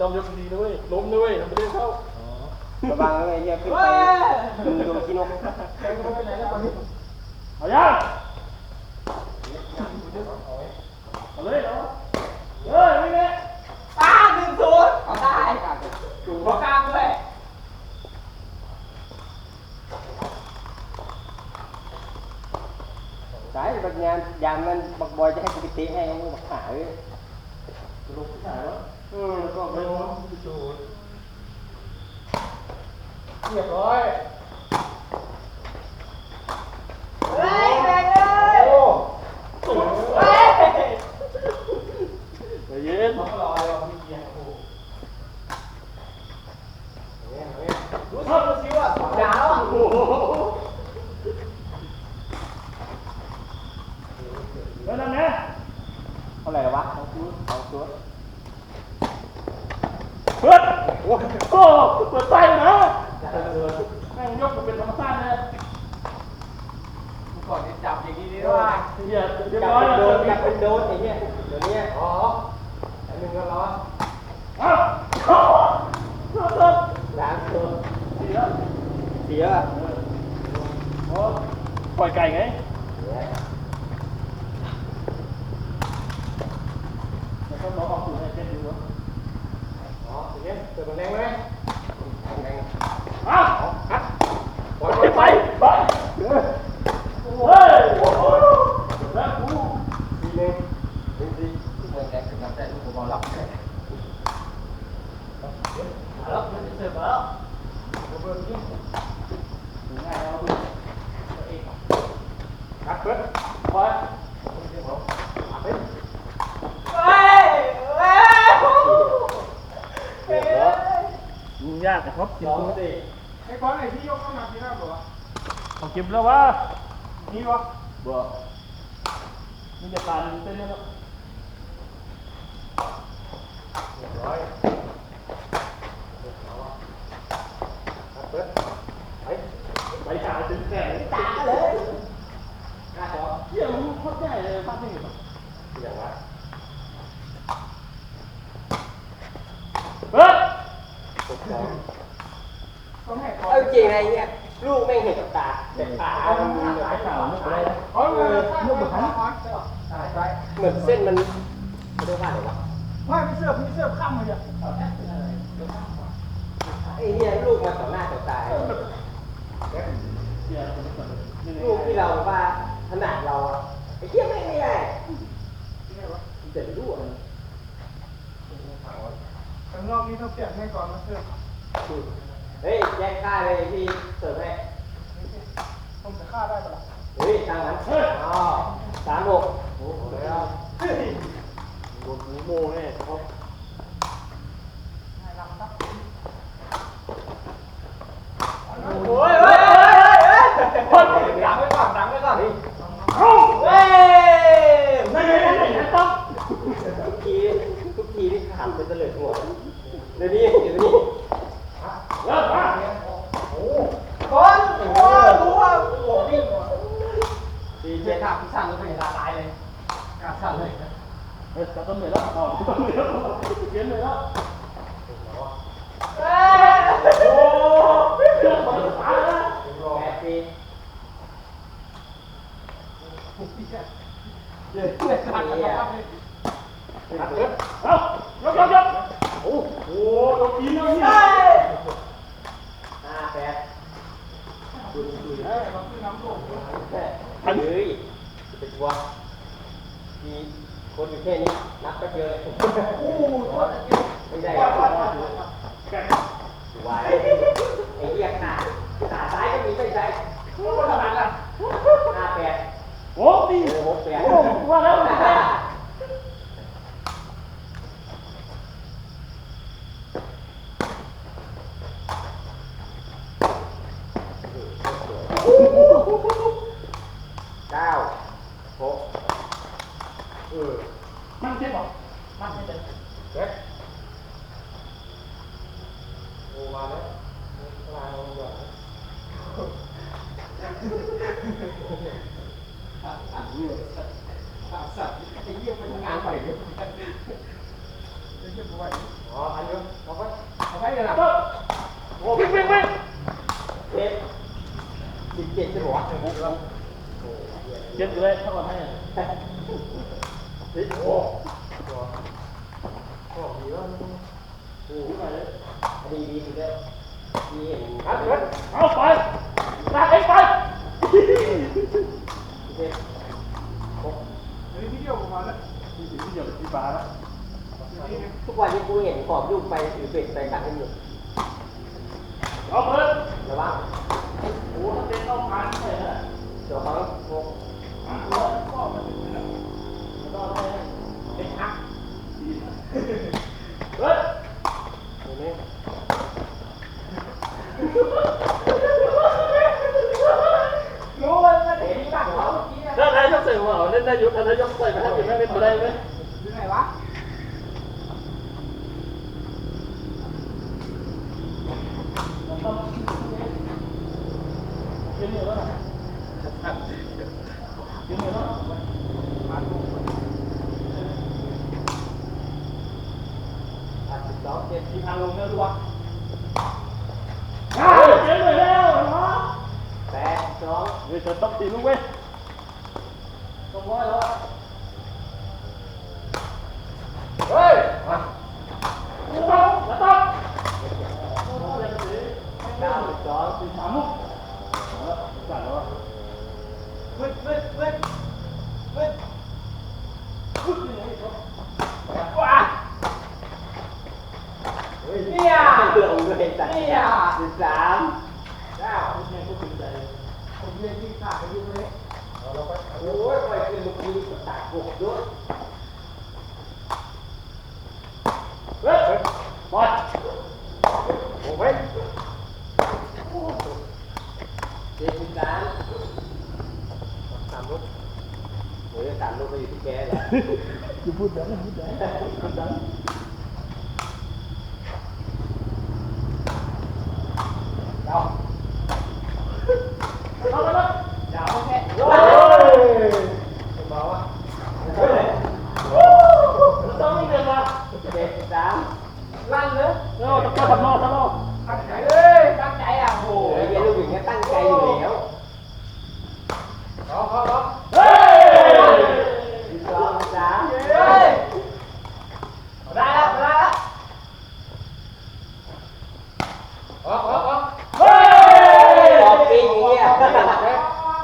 ต้องยกดีด้วยล้มด้วยทำไม่ได้เข้าระวังไอ้เหี้ยขึ้นไปดูดวงกินกเอายังเอาเลยเอาเฮ้ยไม่เนี่ยป้าหนึ่งศูนย์เอาได้ถูกข้ามด้วยสายบักงานยามนั้นบักบอยจะให้กูไปเตะให้กูบักขาเลยลงที่ไหนวะ อืมก็ไม่ไม่รู้รู้พิสูจน์เรียบร้อย เฮ้ยแม่งเอ้ย โอ้ เฮ้ย ใจเย็น รอรอพี่เกียร์โอ้ รู้ชอบรู้สิว่า ดาวอะ โอ้โหแล้วนั่นนะ เท่าไหร่วะเอาตัวเอาตัว เพื่อนโอ้โหเปิดไฟนะแม่งยกมันเป็นธรรมชาติเลย ก่อนจะจับอย่างนี้ดีว่า เฮียเรียบจับร้อยเป็นแล้วโดนจับเป็นโดนไอ้เหี้ยเดี๋ยวนี้อ๋ออันหนึ่งก็ร้อนเอ้าเข้าเข้าเข้าล้างตัวดีแล้วเสียอะโอ้ปล่อยไก่ไงแล้วก็น้องออกสู่ให้เต้นดูวะ อ๋ออย่างเงี้ยเกิดมันแรงไหม เอ้าปล่อยไปไปเฮ้ยโอ้โหแล้วกู ทีนึง เหมือนแรงขึ้นมาแต่ลูกบอลหลับเลยแล้วมันจะเสิร์ฟแล้ว ง่ายแล้วดู ครับเพื่อน ไป เฮ้ยเฮ้ย เรียบร้อย ยุ่งยากนะครับกินตัวดิไอ้บอลไหนที่ยกน้ำหนักที่นั่นหรอเขาเก็บแล้ววะนี่วะบ่มีแต่การเต้นแล้วร้อยครับเพื่อนไปขาถึงแขนตาเลยกล้าจอเที่ยมันโคตรใหญ่เลยภาพนี้อย่างวะ เฮ้ย ตกน้อง ต้องให้ เอาจริงไอ้เหี้ยลูกไม่เห็นกับตาแต่ตามันมีแบบสายข่าวนึกอะไรอ๋อเออลูกเหมือนกันใช่ใช่เหมือนเส้นมันไม่ได้ว่าหรอวะไม่ไม่เสื้อพี่เสื้อข้ามมาจ้ะไอ้เหี้ยลูกมาต่อหน้าต่อตาเที่ยลูกที่เราว่าขนาดเราอะไอ้เหี้ยไม่ไม่ได้แต่ลูกอะข้างนอกนี่ต้องเปลี่ยนให้ก่อนนะเสื้อ เฮ้ยแยกค่าเลยที่เสิร์ฟให้ผมจะฆ่าได้ปะล่ะเฮ้ยทางนั้นอ๋อสามหกโอ้โหแล้วโดนหูโมแน่เขาโอ้ยเฮ้ยเฮ้ยดังไว้ก่อนดังไว้ก่อนเอ้าเฮ้ยไม่ไม่ไม่ไม่ต้องทุกทีทุกทีที่ขับเป็นเตลิดหัวเดี๋ยวนี้เดี๋ยวนี้ ดีเจเจ็ดทับสั่นแล้วเป็นลาตายเลยกาสั่นเลยเฮ้ยจะต้องเหนื่อยแล้วอ๋อต้นเหนื่อยแล้วเย็นเลยแล้ว เฮ้ย โอ้เรื่องของตายแล้ว แปดปี เดี๋ยวเพื่อนสั่นแล้วครับ ขับเพื่อน เอ้ายกยกยกโอ้โหยกกินแล้วเนี่ย เฮ้ย ห้าแปดดูดูดู เฮ้ยมันคื อน้ำลงทันเลยเป็นตัวมีคนอยู่แค่นี้นับแป๊บเดียวเลยโอ้โหไม่ได้วัดวัดไหววัดวัดแกไอ้เหี้ยขาขาซ้ายก็มีไม่ใช่วัดขนาดนั้นห้าแปดโอ้ดีเออหกแปดโอ้ว่าแล้ว เก้า หกเออมันเจ็บป่ะมันเจ็บเจ็ดโอ้มาแล้วลาลงก่อนสั่นไอ้เหี้ยมันงานไปเลยอ๋ออันนี้ให้กันนะโอ้วิ่งวิ่งวิ่งเจ็ดสิบเจ็ดใช่ไหมวะ เจ็ดเลยเท่ากันให้โอ้ดีดีดีเลยดีเห็นอัดเกินเอาไปลากเองไปเจ็ดอันนี้ที่เดียวประมาณนั้นที่ที่เดียวที่ปลาแล้วทุกวันที่กูเห็นขอบลูกไปถือเป็ดไปตักกันอยู่เอาเปิดระวังโอ้เจ๊เข้าผ่านเลยนะเดี๋ยวเขางง ก็มันต้องให้เป็นพักเฮ้ย เห็นไหม รู้ว่าจะเห็นตักเขาเมื่อกี้นะถ้าใครต้องใส่หัวเล่นได้ยุทธ์ถ้าต้องใส่ไปให้เป็นแม่เป็นอะไรไหมอยู่ไหนวะยืนอยู่แล้วยืนอยู่แล้วอะสิบสองเจ็ดที่ทางลงเนี่ยดูวะเฮ้ยเจ๊เลยแล้วเนาะ แปดส องเฮ้ยจะต้องตีลูกเว้ยต้อ โอ้ยไปขึ้นลูกนี้ตักหกด้วยเฮ้ยบอลโอ้ยเจ็ดสิบสามสามลูกโอ้ยสามลูกไปอยู่ที่แกแหละอย่าพูดดังพูดดังพูดดังเอา เอาไปเลย เดี๋ยวแค่ โอ้ย เบาอะ ต้องมีเงินละ เจ็ดสิบสาม ลั่นเลย เออต้องทำนอกทำนอก ตั้งใจเลยตั้งใจอะโอ้ โอ้ย ย เยันลูกอย่างเงี้ยตั้งใจอยู่แล้ว รอรอรอ เฮ้ย สิบสองสิบสาม เฮ้ยได้แล้วได้แล้วออกออกออก เฮ้ย ออกปีอย่างเงี้ย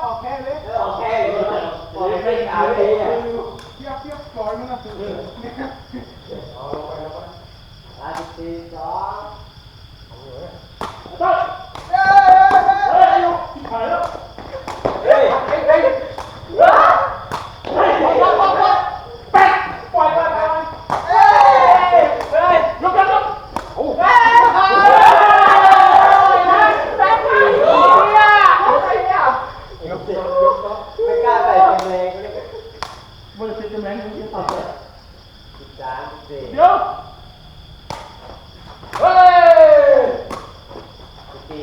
ออกแค่เลย เออออกแค่เลยออกไม่เอาเลยอะ เทียบเทียบปล่อยมันนะ สามสิบสี่สอง ต้อง เฮ้ เฮ้ยอยู่หายแล้ว เฮ้ย ยเฮ้ยเฮ้ย เฮ้ย ปล่อยปล่อยปล่อยปล่อยแป๊กปล่อยปล่อยปล่อยเฮ้ยเฮ้ย ยกกันยก โอ้เฮ้ยเฮ้ยแป๊กไอ้เหี้ยไอ้เหี้ย ไม่กล้าใส่เกงเลย มันจะเป็นแมงมุมที่ตัดเลยสิบสามสิบสี่เดี๋ยวเฮ้ยสิบสี่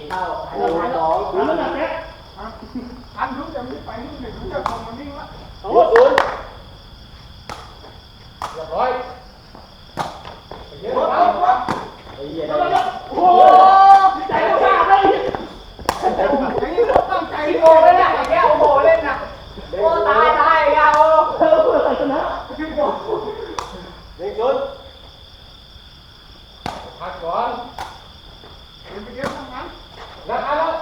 พักก่อนเป็นไปเยอะทั้งนั้นนะครับ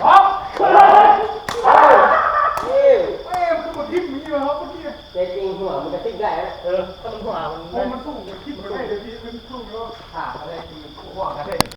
พร้อมเฮ้ยเฮ้ยมันคือหมดทิพย์มีมาครับเมื่อกี้เจ๊จริงหัวมันจะทิ้งได้นะเออถ้ามันหัวมันมันสู้กับทิพย์ไม่ได้เลยพี่มันสู้แล้วขาอะไรทีพวกอะไร